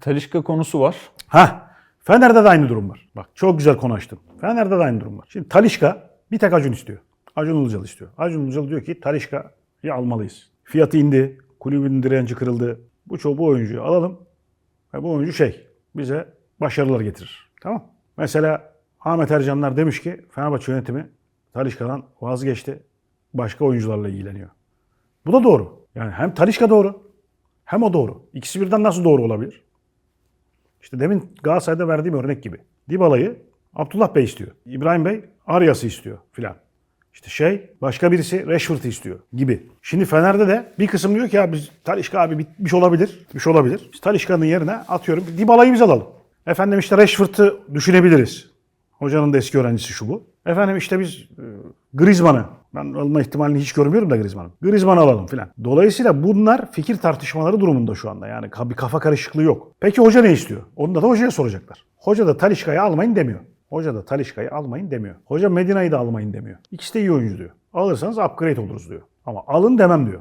Talişka konusu var. Ha, Fener'de de aynı durum var. Bak çok güzel konu. Fener'de de aynı durum var. Şimdi Talişka bir tek Acun istiyor. Acun Ilıcalı istiyor. Acun Ilıcalı diyor ki Talişka'yı almalıyız. Fiyatı indi. Kulübün direnci kırıldı. Bu çoğu bu oyuncuyu alalım. Ve bu oyuncu şey bize başarılar getirir. Tamam. Mesela Ahmet Ercanlar demiş ki Fenerbahçe yönetimi Talişka'dan vazgeçti. Başka oyuncularla ilgileniyor. Bu da doğru. Yani hem Talişka doğru hem o doğru. İkisi birden nasıl doğru olabilir? İşte demin Galatasaray'da verdiğim örnek gibi. Dybala'yı Abdullah Bey istiyor. İbrahim Bey Arias'ı istiyor filan. İşte şey başka birisi Rashford'u istiyor gibi. Şimdi Fener'de de bir kısım diyor ki ya biz Talişka abi bitmiş olabilir. Bitmiş olabilir. Biz Talişka'nın yerine atıyorum Dybala'yı biz alalım. Efendim işte Rashford'u düşünebiliriz. Hocanın da eski öğrencisi şu bu. Efendim işte biz e, Griezmann'ı ben alma ihtimalini hiç görmüyorum da Griezmann'ın. Griezmann'ı alalım filan. Dolayısıyla bunlar fikir tartışmaları durumunda şu anda. Yani bir kafa karışıklığı yok. Peki hoca ne istiyor? Onu da, da hocaya soracaklar. Hoca da Talişka'yı almayın demiyor. Hoca da Talişka'yı almayın demiyor. Hoca Medina'yı da almayın demiyor. İkisi de iyi oyuncu diyor. Alırsanız upgrade oluruz diyor. Ama alın demem diyor.